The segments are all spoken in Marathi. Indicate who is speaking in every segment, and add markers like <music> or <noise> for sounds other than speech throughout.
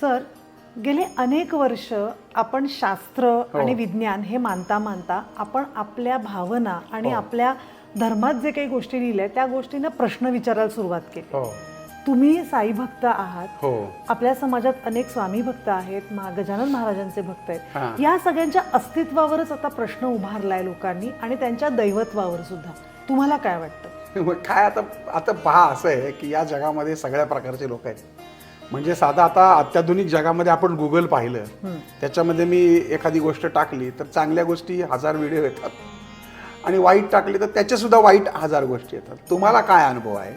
Speaker 1: सर गेली अनेक वर्ष आपण शास्त्र
Speaker 2: हो.
Speaker 1: आणि विज्ञान हे मानता मानता आपण आपल्या भावना आणि
Speaker 2: हो.
Speaker 1: आपल्या धर्मात जे काही गोष्टी लिहिल्या त्या गोष्टींना प्रश्न विचारायला सुरुवात केली.
Speaker 2: हो.
Speaker 1: तुम्ही साई भक्त आहात.
Speaker 2: हो.
Speaker 1: आपल्या समाजात अनेक स्वामी भक्त आहेत गजानन महाराजांचे भक्त. आहेत. या सगळ्यांच्या अस्तित्वावरच आता प्रश्न उभारलाय लोकांनी आणि त्यांच्या दैवत्वावर सुद्धा. तुम्हाला काय वाटतं? <laughs>
Speaker 2: काय आता आता पहा असं आहे की या जगामध्ये सगळ्या प्रकारचे लोक आहेत. म्हणजे साधा आता अत्याधुनिक जगामध्ये आपण गुगल पाहिलं त्याच्यामध्ये मी एखादी गोष्ट टाकली तर चांगल्या गोष्टी हजार व्हिडिओ येतात. आणि वाईट टाकली तर त्याचे सुद्धा वाईट हजार गोष्टी येतात. तुम्हाला काय अनुभव आहे?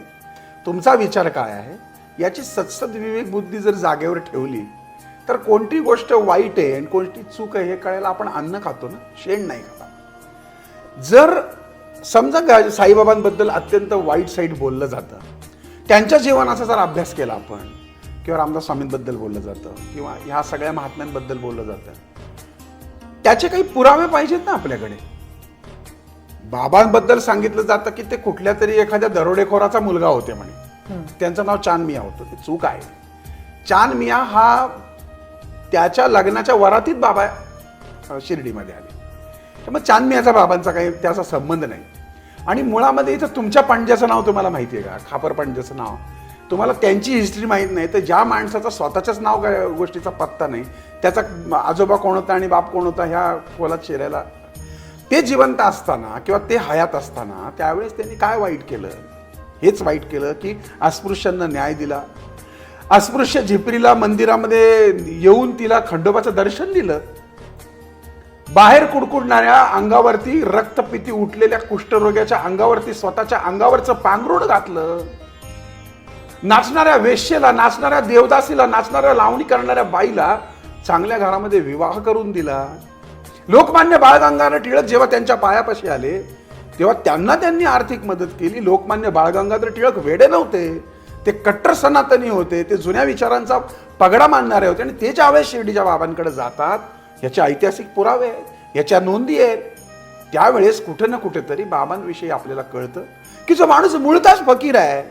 Speaker 2: तुमचा विचार काय आहे? याची सत्सद विवेक बुद्धी जर जागेवर ठेवली तर कोणती गोष्ट वाईट आहे आणि कोणती चूक आहे हे कळायला आपण अन्न खातो ना? शेण नाही खाता. जर समजा साईबाबांबद्दल अत्यंत वाईट साईट बोललं जातं त्यांच्या जीवनाचा जर अभ्यास केला आपण किंवा रामदास स्वामींबद्दल बोललं जातं किंवा ह्या सगळ्या महात्म्यांबद्दल बोललं जातं. त्याचे काही पुरावे पाहिजेत ना आपल्याकडे. बाबांबद्दल सांगितलं जातं की ते कुठल्या तरी एखाद्या दरोडेखोराचा मुलगा होते म्हणे. त्यांचं नाव चांद मिया होतं. ते चूक आहे. चांद मिया हा त्याच्या लग्नाच्या वरातीत बाबा शिर्डीमध्ये आले. त्यामुळे चांद मियाचा बाबांचा काही त्याचा संबंध नाही. आणि मुळामध्ये इथं तुमच्या पंड्याचं नाव तुम्हाला माहिती आहे का? खापर पंड्याचं नाव. तुम्हाला त्यांची हिस्ट्री माहीत नाही तर ज्या माणसाचा स्वतःच्याच नाव काय गोष्टीचा पत्ता नाही त्याचा आजोबा कोण होता आणि बाप कोण होता ह्या खोलात शिरायला ते जिवंत असताना किंवा ते हयात असताना त्यावेळेस त्यांनी काय वाईट केलं? हेच वाईट केलं की अस्पृश्यांना न्याय दिला. अस्पृश्य झिपरीला मंदिरामध्ये येऊन तिला खंडोबाचं दर्शन दिलं. बाहेर कुडकुडणाऱ्या अंगावरती रक्तपिती उठलेल्या कुष्ठरोग्याच्या अंगावरती स्वतःच्या अंगावरचं पांघरुण घातलं. नाचणाऱ्या वेश्येला नाचणाऱ्या देवदासीला नाचणाऱ्या लावणी करणाऱ्या बाईला चांगल्या घरामध्ये विवाह करून दिला. लोकमान्य बाळ गंगाधर टिळक जेव्हा त्यांच्या पायापाशी आले तेव्हा त्यांना त्यांनी आर्थिक मदत केली. लोकमान्य बाळ गंगाधर टिळक वेडे नव्हते. ते कट्टर सनातनी होते. ते जुन्या विचारांचा पगडा मानणारे होते आणि ते ज्यावेळेस शिर्डीच्या बाबांकडे जातात याचे ऐतिहासिक पुरावे आहेत याच्या नोंदी आहेत त्यावेळेस कुठे ना कुठेतरी बाबांविषयी आपल्याला कळतं की जो माणूस मुळताच फकीर आहे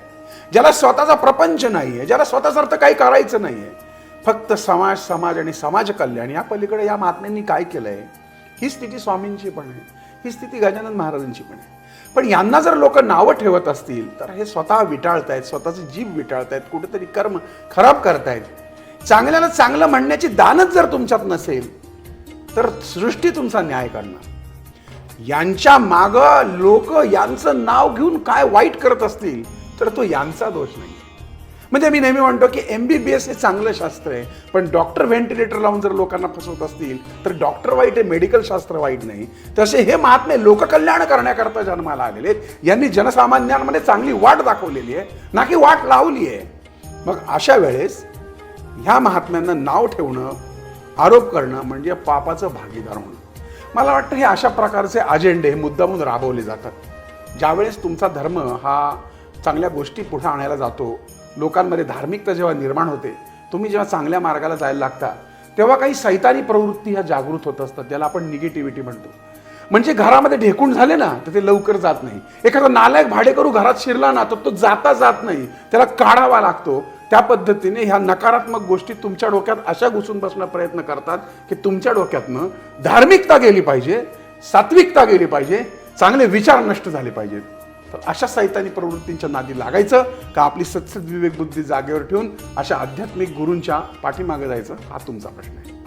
Speaker 2: ज्याला स्वतःचा प्रपंच नाहीये ज्याला स्वतःसारखं काही करायचं नाहीये. फक्त समाज समाज आणि समाज कल्याण या पलीकडे या महात्म्यांनी काय केलंय? ही स्थिती स्वामींची पण आहे. ही स्थिती गजानन महाराजांची पण आहे. पण यांना जर लोक नावं ठेवत असतील तर हे स्वतः विटाळतायत स्वतःचे जीव विटाळतायत कुठेतरी कर्म खराब करतायत. चांगल्याला चांगलं म्हणण्याची दानच जर तुमच्यात नसेल तर सृष्टी तुमचा न्याय करणार. यांच्या माग लोक यांचं नाव घेऊन काय वाईट करत असतील तर तो यांचा दोष नाही म्हणजे मी नेहमी म्हणतो की एम बी बी एस हे चांगलं शास्त्र आहे पण डॉक्टर व्हेंटिलेटर लावून जर लोकांना फसवत असतील तर डॉक्टर वाईट आहे मेडिकल शास्त्र वाईट नाही. तसे हे महात्मे लोककल्याण करण्याकरता जन्माला आलेले आहेत. यांनी जनसामान्यांमध्ये चांगली वाट दाखवलेली आहे ना की वाट लावली आहे. मग अशा वेळेस ह्या महात्म्यांना नाव ठेवणं आरोप करणं म्हणजे पापाचं भागीदार होणं. मला वाटतं हे अशा प्रकारचे अजेंडे हे मुद्दामून राबवले जातात. ज्यावेळेस तुमचा धर्म हा चांगल्या गोष्टी पुढे आणायला जातो. लोकांमध्ये धार्मिकता जेव्हा निर्माण होते तुम्ही जेव्हा चांगल्या मार्गाला जायला लागता तेव्हा काही सैतानी प्रवृत्ती ह्या जागृत होत असतात त्याला आपण निगेटिव्हिटी म्हणतो. म्हणजे घरामध्ये ढेकून झाले ना तर ते लवकर जात नाही. एखादा नालायक भाडेकरू घरात शिरला ना तर तो जाता जात नाही. त्याला काढावा लागतो. त्या पद्धतीने ह्या नकारात्मक गोष्टी तुमच्या डोक्यात अशा घुसून बसणं प्रयत्न करतात की तुमच्या डोक्यातनं धार्मिकता गेली पाहिजे सात्विकता गेली पाहिजे चांगले विचार नष्ट झाले पाहिजेत. तर अशा साहित्याने प्रवृत्तींच्या नादी लागायचं का आपली सत्सद विवेकबुद्धी जागेवर ठेवून अशा आध्यात्मिक गुरूंच्या पाठीमागे जायचं? हा तुमचा प्रश्न आहे.